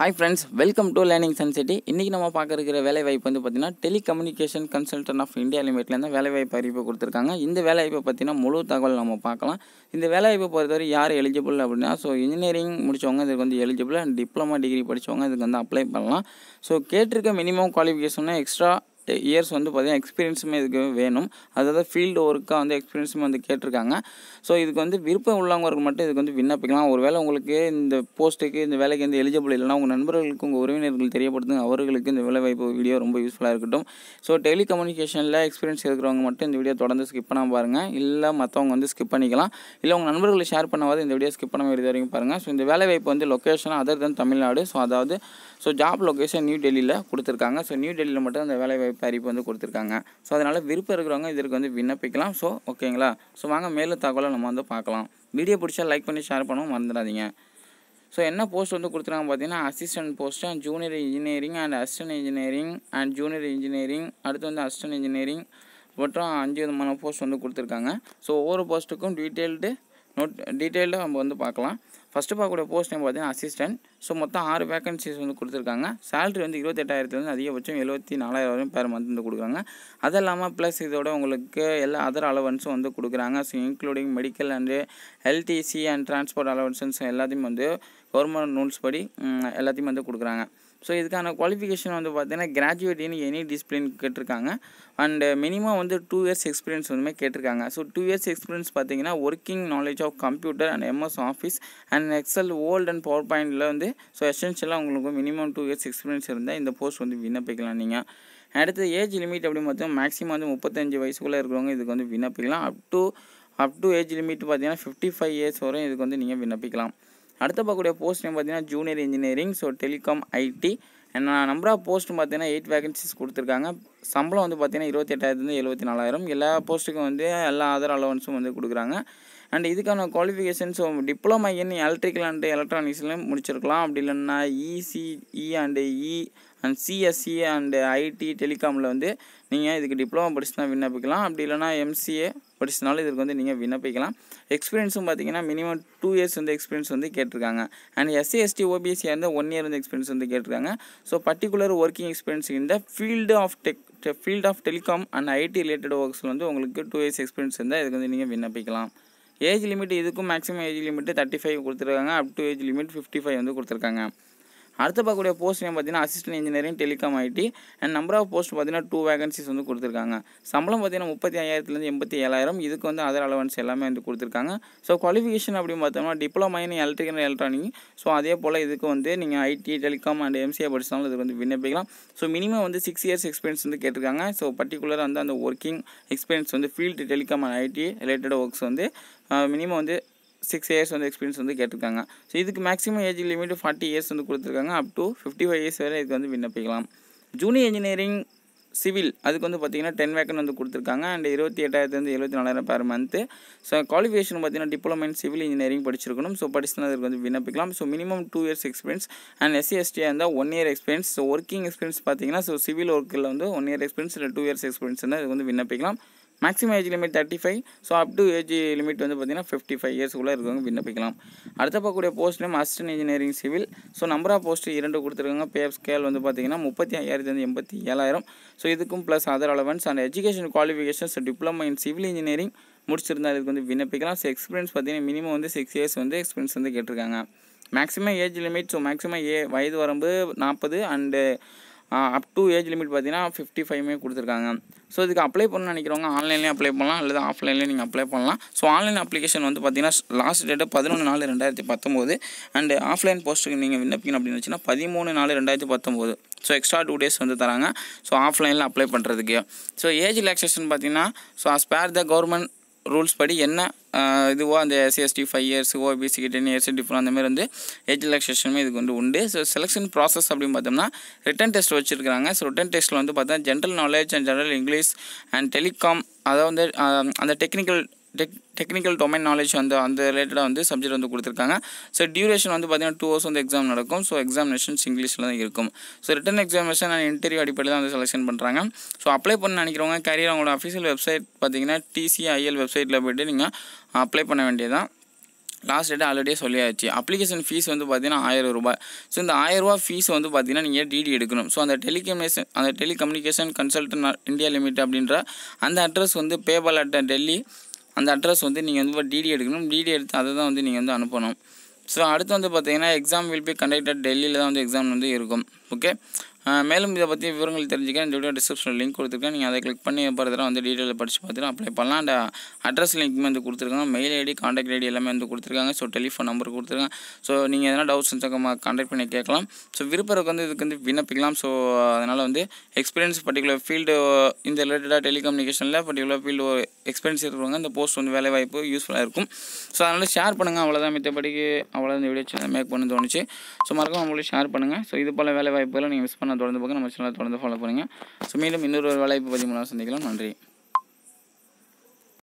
Hi friends welcome to learning சென்சிட்டி இன்றைக்கி நம்ம பார்க்க இருக்கிற வேலை வாய்ப்பு வந்து பார்த்திங்கன்னா டெலிகம்யூனிகேஷன் கன்சல்டன்ட் ஆஃப் இந்தியா லிமிட்லேருந்து வேலை வாய்ப்பு அறிவிப்பு கொடுத்துருக்காங்க. இந்த வேலை வாய்ப்பை பற்றின முழு தகவல் நம்ம பார்க்கலாம். இந்த வேலை வாய்ப்பை பொறுத்தவரை யார் எலிஜிபிள் அப்படின்னா ஸோ இன்ஜினியரிங் முடித்தவங்க இதுக்கு வந்து எலிஜிபிள் அண்ட் டிப்ளமா டிகிரி படித்தவங்க இதுக்கு வந்து அப்ளை பண்ணலாம். ஸோ கேட்டிருக்க மினிமம் குவாலிஃபிகேஷன்னா எக்ஸ்ட்ரா இயர்ஸ் வந்து பார்த்திங்கன்னா எக்ஸ்பீரியன்ஸுமே இதுக்கு வேணும். அதாவது ஃபீல்டு ஒர்க்காக வந்து எக்ஸ்பீரியன்ஸுமே வந்து கேட்டிருக்காங்க. ஸோ இதுக்கு வந்து விருப்பம் உள்ளவங்களுக்கு மட்டும் இதுக்கு வந்து விண்ணப்பிக்கலாம். ஒருவேளை உங்களுக்கு இந்த போஸ்ட்டுக்கு இந்த வேலைக்கு வந்து எலிஜிபிள் இல்லைனா உங்கள் நண்பர்களுக்கு உங்கள் உறவினர்கள் தெரியப்படுத்துங்க. அவர்களுக்கு இந்த வேலை வாய்ப்பு வீடியோ ரொம்ப யூஸ்ஃபுல்லாக இருக்கட்டும். ஸோ டெலிகம்யூனிகேஷனில் எக்ஸ்பீரியன்ஸ் இருக்கிறவங்க மட்டும் இந்த வீடியோ தொடர்ந்து ஸ்கிப் பண்ணாமல் பாருங்கள் இல்லை மற்றவங்க வந்து ஸ்கிப் பண்ணிக்கலாம். இல்லை உங்கள் நண்பர்களை ஷேர் பண்ணாவது இந்த வீடியோ ஸ்கிப் பண்ணாமல் இது வரைக்கும் பாருங்கள் ஸோ இந்த வேலை வாய்ப்பு வந்து location other than Tamil Nadu. So அதாவது ஸோ ஜாப் லொக்கேஷன் நியூ டெல்லியில் கொடுத்துருக்காங்க. ஸோ நியூ டெல்லியில் மட்டும் அந்த வேலை வாய்ப்பு அறிவிப்பு வந்து கொடுத்துருக்காங்க. ஸோ அதனால் விருப்பம் இருக்கிறவங்க இதற்கு வந்து விண்ணப்பிக்கலாம். ஸோ ஓகேங்களா ஸோ வாங்க மேலும் தகவலை நம்ம வந்து பார்க்கலாம். வீடியோ பிடிச்சா லைக் பண்ணி ஷேர் பண்ணவும் மறந்துடாதீங்க. ஸோ என்ன போஸ்ட் வந்து கொடுத்துருக்காங்க பார்த்தீங்கன்னா assistant post and junior engineering and assistant engineering and junior engineering அடுத்து வந்து அசிஸ்டன்ட் இன்ஜினியரிங் மற்றும் அஞ்சு விதமான போஸ்ட் வந்து கொடுத்துருக்காங்க. ஸோ ஒவ்வொரு போஸ்ட்டுக்கும் டீட்டெயில்டு நோட் டீட்டெயிலாக நம்ம வந்து பார்க்கலாம். ஃபஸ்ட்டு பார்க்கக்கூடிய போஸ்ட் நேம் பார்த்தீங்கன்னா அசிஸ்டன்ட் ஸோ மொத்தம் ஆறு வேகன்சிஸ் வந்து கொடுத்துருக்காங்க. சேலரி வந்து இருபத்தெட்டாயிரத்துலேருந்து அதிகபட்சம் எழுபத்தி நாலாயிரம் வரையும் பேர் மந்த் வந்து கொடுக்குறாங்க. அது இல்லாமல் ப்ளஸ் இதோட உங்களுக்கு எல்லா அதர் அலவன்ஸும் வந்து கொடுக்குறாங்க. So including medical and LTC and transport allowances எல்லாத்தையும் வந்து கவர்மெண்ட் ரூல்ஸ் படி எல்லாத்தையும் வந்து கொடுக்குறாங்க. ஸோ இதுக்கான குவாலிஃபிகேஷன் வந்து பார்த்தீங்கன்னா கிராஜுவேட் இன் எனி டிசிப்ளின் கேட்டிருக்காங்க. அண்ட் மினிமம் வந்து டூ இயர்ஸ் எக்ஸ்பீரியன்ஸ் வந்துமே கேட்டிருக்காங்க. ஸோ டூ இயர்ஸ் எக்ஸ்பீரியன்ஸ் பார்த்தீங்கன்னா working knowledge of computer and MS Office and Excel Word and power பாயிண்டில் வந்து ஸோ எசென்ஷியலாக உங்களுக்கு மினிமம் டூ இயர்ஸ் எக்ஸ்பீரியன்ஸ் இருந்தால் இந்த போஸ்ட் வந்து விண்ணப்பிக்கலாம் நீங்கள் அடுத்து ஏஜ் லிமிட் அப்படின்னு பார்த்தீங்கன்னா மேக்ஸிமம் வந்து முப்பத்தஞ்சு வயசுக்குள்ளே இருக்கிறவங்க இதுக்கு வந்து விண்ணப்பிக்கலாம். Up to up to age limit பார்த்தீங்கன்னா ஃபிஃப்டி ஃபைவ் இயர்ஸ் வரையும் இதுக்கு வந்து நீங்கள் விண்ணப்பிக்கலாம். அடுத்து பார்க்கக்கூடிய போஸ்ட் நேம் பார்த்தீங்கன்னா junior engineering so telecom IT and number of post பார்த்தீங்கன்னா எயிட் வேகன்சிஸ் கொடுத்துருக்காங்க. சம்பளம் வந்து பார்த்தீங்கன்னா இருபத்தெட்டாயிரத்துலேருந்து எழுபத்தி நாலாயிரம். எல்லா போஸ்ட்டுக்கும் வந்து எல்லா அதர் அலவன்ஸும் வந்து கொடுக்குறாங்க. அண்ட் இதுக்கான qualification so diploma in electrical and எலக்ட்ரானிக்ஸ்லையும் முடிச்சிருக்கலாம். அப்படி இல்லைன்னா ECE and E and CSE and IT டெலிகாமில் வந்து நீங்கள் இதுக்கு டிப்ளமா படிச்சுனா விண்ணப்பிக்கலாம். அப்படி இல்லைனா எம்சிஏ படிச்சனாலும் இதுக்கு வந்து நீங்கள் விண்ணப்பிக்கலாம். எக்ஸ்பீரியன்ஸும் பார்த்தீங்கன்னா மினிமம் டூ இயர்ஸ் வந்து எக்ஸ்பீரியன்ஸ் வந்து கேட்டிருக்காங்க. அண்ட் எஸ்சி எஸ்டி ஓபிஎஸ்சியாக இருந்தால் ஒன் இயர் வந்து எக்ஸ்பீரியன்ஸ் வந்து கேட்டிருக்காங்க. ஸோ பர்டிகுலர் ஒர்க்கிங் எக்ஸ்பீரியன்ஸ் இந்த field of tech field of telecom and IT related ஒர்க்ஸில் வந்து உங்களுக்கு டூ இயர்ஸ் எக்ஸ்பீரியன்ஸ் இருந்தால் இதுக்கு வந்து நீங்கள் விண்ணப்பிக்கலாம். ஏஜ் லிமிட் இதுக்கும் maximum age limit thirty five கொடுத்துருக்காங்க. Up to age limit fifty five வந்து கொடுத்துருக்காங்க. அடுத்து பார்க்கக்கூடிய போஸ்ட் நேம் பார்த்தீங்கன்னா assistant engineering telecom IT and number of post பார்த்தீங்கன்னா டூ வேகன்சிஸ் வந்து கொடுத்துருக்காங்க. சம்பளம் பார்த்தீங்கன்னா முப்பத்தி ஐயாயிரத்துலேருந்து எண்பத்தி ஏழாயிரம் இதுக்கு வந்து அதர் அலவன்ஸ் எல்லாமே வந்து கொடுத்துருக்காங்க. ஸோ குவாலிஃபிகேஷன் அப்படின்னு பார்த்தோம்னா diploma in electrical electronic so அதே போல் இதுக்கு வந்து நீங்கள் ஐடி டெலிகாம் அண்ட் எம்சிஏ படிச்சாலும் இதுக்கு வந்து விண்ணப்பிக்கலாம். ஸோ மினிமம் வந்து சிக்ஸ் இயர்ஸ் எக்ஸ்பீரியன்ஸ் வந்து கேட்டிருக்காங்க. ஸோ பர்டிகுலராக வந்து அந்த ஒர்க்கிங் எக்ஸ்பீரியன்ஸ் வந்து field telecom and IT related works வந்து மினிமம் வந்து சிக்ஸ் இயர்ஸ் வந்து எக்ஸ்பீரியன்ஸ் வந்து கேட்டிருக்காங்க. ஸோ இதுக்கு maximum age limit forty years வந்து கொடுத்துருக்காங்க. Up to fifty five years வரை இதுக்கு வந்து விண்ணப்பிக்கலாம். ஜூனியர் இன்ஜினியரிங் சிவில் அதுக்கு வந்து பார்த்தீங்கன்னா டென் வேக்கன் வந்து கொடுத்துருக்காங்க. அண்ட் இருபத்தி எட்டாயிரத்துலேருந்து எழுபத்தி நாலாயிரம் பேர் மந்த்து ஸோ குவாலிஃபிகேஷன் பார்த்தீங்கன்னா டிப்ளமோ இன் சிவில் இன்ஜினியரிங் படிச்சிருக்கணும். ஸோ படிச்சுனா அதுக்கு வந்து விண்ணப்பிக்கலாம். So minimum two years experience and SC எஸ்டியாக இருந்தால் one year experience so working experience பார்த்தீங்கன்னா ஸோ சிவில் ஒர்க்கில் வந்து ஒன் இயர் எக்ஸ்பீரியன்ஸ் இல்லை டூ இயர்ஸ் எக்ஸ்பீரியன்ஸ் இருந்தால் இதுக்கு வந்து விண்ணப்பிக்கலாம். Maximum age limit thirty five so up to age limit வந்து பார்த்தீங்கன்னா ஃபிஃப்டி ஃபைவ் இயர்ஸ்க்குள்ளே இருக்கவங்க விண்ணப்பிக்கலாம் அடுத்த பார்க்கக்கூடிய post name assistant engineering civil so number of post இரண்டு கொடுத்துருக்காங்க. பே ஸ்கேல் வந்து பார்த்தீங்கன்னா முப்பத்தி ஐயாயிரத்துலேருந்து எண்பத்தி ஏழாயிரம். ஸோ இதுக்கும் plus other allowance and education qualifications diploma in civil engineering முடிச்சிருந்தா இதுக்கு வந்து விண்ணப்பிக்கலாம் ஸோ எக்ஸ்பீரியன்ஸ் பார்த்தீங்கன்னா மினிமம் வந்து சிக்ஸ் இயர்ஸ் வந்து எக்ஸ்பீரியன்ஸ் வந்து கேட்டிருக்காங்க. Maximum age limit so maximum ஏ வயது வரம்பு நாற்பது and up to age limit பார்த்தீங்கன்னா ஃபிஃப்டி ஃபைவ்மே கொடுத்துருக்காங்க. ஸோ இதுக்கு அப்ளை பண்ண நினைக்கிறவங்க ஆன்லைன்லேயும் அப்ளை பண்ணலாம் அல்லது ஆஃப்லைன்லேயும் நீங்கள் அப்ளை பண்ணலாம். ஸோ ஆன்லைன் அப்ளிகேஷன் வந்து பார்த்தீங்கன்னா லாஸ்ட் டேட்டு பதினொன்று நாலு ரெண்டாயிரத்தி பத்தொம்போது அண்ட் ஆஃப்லைன் போஸ்ட்டுக்கு நீங்கள் விண்ணப்பிக்கணும் அப்படின்னு வச்சுன்னா பதிமூணு நாலு ரெண்டாயிரத்தி பத்தொம்போது. ஸோ எக்ஸ்ட்ரா டூ டேஸ் வந்து தராங்க. ஸோ ஆஃப்லைனில் அப்ளை பண்ணுறதுக்கு ஸோ ஏஜ் ரிலாக்ஸேஷன் பார்த்தீங்கன்னா so as per the government rules படி என்ன இதுவோ அந்த எஸ்சிஎஸ்டி ஃபைவ் இயர்ஸ் ஓபிசிக்கு டென் இயர்ஸ் டிஃப்ரெண்ட் அந்த மாதிரி வந்து ஏஜ் ரிலாக்ஸேஷனுமே இதுக்கு வந்து உண்டு. ஸோ செலெக்ஷன் ப்ராசஸ் அப்படின்னு பார்த்தோம்னா ரிட்டன் டெஸ்ட் வச்சுருக்காங்க ஸோ ரிட்டன் டெஸ்ட்டில் வந்து பார்த்தா general knowledge and general English and telecom அதாவது வந்து அந்த technical tech technical domain knowledge வந்து அந்த ரிலேட்டடாக வந்து சப்ஜெக்ட் வந்து கொடுத்துருக்காங்க. ஸோ டியூரேஷன் வந்து பார்த்தீங்கன்னா டூ ஹவர்ஸ் வந்து எக்ஸாம் நடக்கும். ஸோ எக்ஸாமினேஷன்ஸ் இங்கிலீஷில் தான் இருக்கும். So written examination and interview அடிப்படையில் தான் வந்து செலெக்ஷன் பண்ணுறாங்க ஸோ அப்ளை பண்ண நினைக்கிறவங்க கரியர் அவங்களோட அஃபிஷியல் வெப்சைட் பார்த்தீங்கன்னா டிசிஐஎல் வெப்சைட்டில் போய்ட்டு நீங்கள் அப்ளை பண்ண வேண்டியதான் லாஸ்ட் டேட் ஆல்ரெடியே சொல்லியாச்சு. அப்ளிகேஷன் ஃபீஸ் வந்து பார்த்தீங்கன்னா ஆயிரம் ரூபாய். ஸோ இந்த ஆயிரரூபா ஃபீஸ் வந்து பார்த்தீங்கன்னா நீங்கள் டிடி எடுக்கணும். ஸோ அந்த டெலிகம்யூனிகேஷன் அந்த டெலிகம்யூனிகேஷன் கன்சல்டன் இந்தியா லிமிட் அப்படின்ற அந்த அட்ரஸ் வந்து பேபால் அட் டெல்லி அந்த அட்ரஸ் வந்து நீங்கள் வந்து டிடி எடுக்கணும். டிடி எடுத்து அதை தான் வந்து நீங்கள் வந்து அனுப்பணும். ஸோ அடுத்து வந்து பார்த்தீங்கன்னா எக்ஸாம் வில் பி கண்டக்டட் டெல்லியில் தான் வந்து எக்ஸாம் வந்து இருக்கும். ஓகே மேலும் இதை பற்றி விவரங்கள் தெரிஞ்சுக்க இந்த வீடியோ டிஸ்கிரிப்ஷனில் லிங்க் கொடுத்துருக்கேன். நீங்கள் அதை கிளிக் பண்ணி பார்த்துட்டு வந்து டீட்டெயில் படித்து பார்த்துட்டு அப்ளை பண்ணலாம். அந்த அட்ரஸ் லிங்க் வந்து கொடுத்துருக்காங்க. மெயில் ஐடி காண்டாக்ட் ஐடி எல்லாமே வந்து கொடுத்துருக்காங்க. ஸோ டெலிஃபோன் நம்பர் கொடுத்துருக்காங்க. ஸோ நீங்கள் எதனா டவுட்ஸ் இருந்தால் காண்டாக்ட் பண்ணி கேட்கலாம். ஸோ விருப்பருக்கு வந்து இதுக்கு வந்து விண்ணப்பிக்கலாம். ஸோ அதனால் வந்து எக்ஸ்பீரியன்ஸ் பர்டிகுலர் ஃபீல்டு இந்த ரிலேட்டடாக டெலிகம்யூனிகேஷனில் பர்டிகுலர் ஃபீல்டு எக்ஸ்பீரியன்ஸ் இருக்கிறவங்க இந்த போஸ்ட் வந்து வேலை வாய்ப்பு யூஸ்ஃபுல்லாக இருக்கும். ஸோ அதனால் ஷேர் பண்ணுங்கள் அவ்வளோதான் மித்தபடிக்கு அவ்வளோதான் இந்த வீடியோ சேனல் மேக் பண்ண தோணுச்சு. ஸோ மறக்காம உங்களுக்கு ஷேர் பண்ணுங்கள் ஸோ இது போல் வேலை வாய்ப்புகளை நீங்கள் மிஸ் பண்ண தொடர்ந்து பார்க்க நம்ம சேனலை தொடர்ந்து ஃபாலோ பண்ணுங்கள் ஸோ மீண்டும் இன்னொரு வேலை வாய்ப்பு மூலம் சந்திக்கலாம். நன்றி.